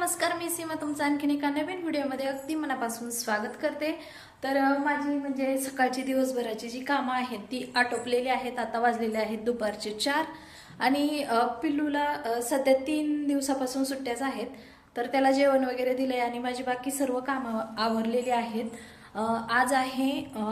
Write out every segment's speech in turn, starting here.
नमस्कार मी सीमा. तुमचं आणखीन एका नवीन व्हिडिओमध्ये अगदी मनापासून स्वागत करते. तर माझी म्हणजे सकाळची दिवसभराची जी कामं आहेत ती आटोपलेली आहेत. आता वाजलेले आहेत दुपारचे चार. आणि पिल्लूला सध्या तीन दिवसापासून सुट्ट्याच आहेत. तर त्याला जेवण वगैरे दिलंय आणि माझी बाकी सर्व कामं आवरलेली आहेत. आज आहे अ,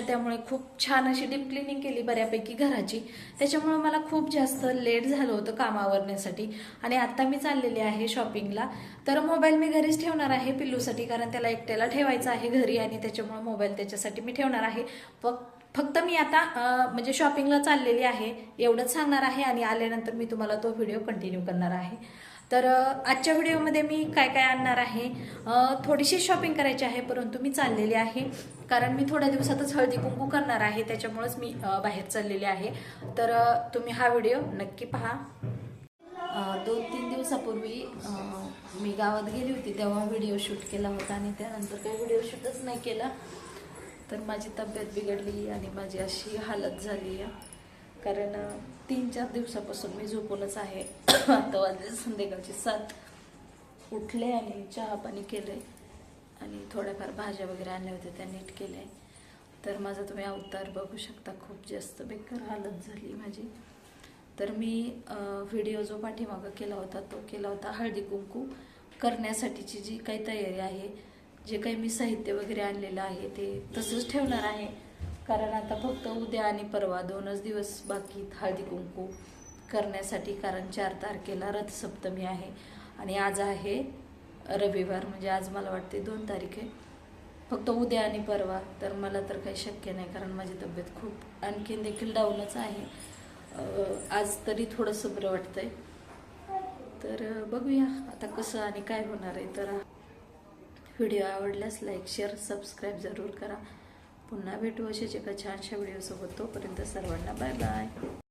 त्यामुळे खूप छान अशी डीप क्लिनिंग केली बऱ्यापैकी घराची. त्याच्यामुळे मला खूप जास्त लेट झालं होतं कामावरण्यासाठी. आणि आत्ता मी चाललेले आहे शॉपिंगला. तर मोबाईल मी घरीच ठेवणार आहे पिल्लूसाठी कारण त्याला एकट्याला ठेवायचं आहे घरी आणि त्याच्यामुळे मोबाईल त्याच्यासाठी मी ठेवणार आहे. फक्त फक्त मी आता म्हणजे शॉपिंगला चाललेली आहे एवढंच सांगणार आहे आणि आल्यानंतर मी तुम्हाला तो व्हिडिओ कंटिन्यू करणार आहे. तर आजच्या व्हिडिओमध्ये मी काय काय आणणार आहे? थोडीशी शॉपिंग करायची आहे परंतु मी चाललेली आहे. कारण मी थोड्या दिवसातच हळदी कुंकू करणार आहे त्याच्यामुळेच मी बाहेर चाललेली आहे. तर तुम्ही हा व्हिडिओ नक्की पहा. दोन तीन दिवसापूर्वी मी गावात गेली होती तेव्हा व्हिडिओ शूट केला होता आणि त्यानंतर काही व्हिडिओ शूटच नाही केला. तर माझी तब्येत बिघडली आणि माझी अशी हालत झाली आहे. कारण तीन चार दिवसापासून मी झोपूनच आहे. आता वाजले संध्याकाळचे सात. उठले आणि चहा पाणी केले आणि थोड्याफार भाज्या वगैरे आणल्या होत्या त्या नीट केल्या. तर माझा तुम्ही अवतार बघू शकता खूप जास्त बेकार हालत झाली माझी. तर मी व्हिडिओ जो पाठीमागं केला होता तो केला होता हळदी कुंकू करण्यासाठीची जी काही तयारी आहे जे काही मी साहित्य वगैरे आणलेलं आहे ते तसंच ठेवणार आहे. कारण आता फक्त उद्या आणि परवा दोनच दिवस बाकी हळदी कुंकू करण्यासाठी कारण चार तारखेला रथसप्तमी आहे. आणि आज आहे रविवार म्हणजे आज मला वाटते दोन तारीख आहे. फक्त उद्या आणि परवा तर मला तर काही शक्य नाही कारण माझी तब्येत खूप आणखीन देखील डाऊनच आहे. आज तरी थोडंसं बरं वाटतंय. तर बघूया आता कसं आणि काय होणार आहे. तर व्हिडिओ आवडल्यास लाईक शेअर सबस्क्राईब जरूर करा. पुन्हा भेटू अशाच एका छानशा व्हिडिओसोबत. तोपर्यंत सर्वांना बाय बाय.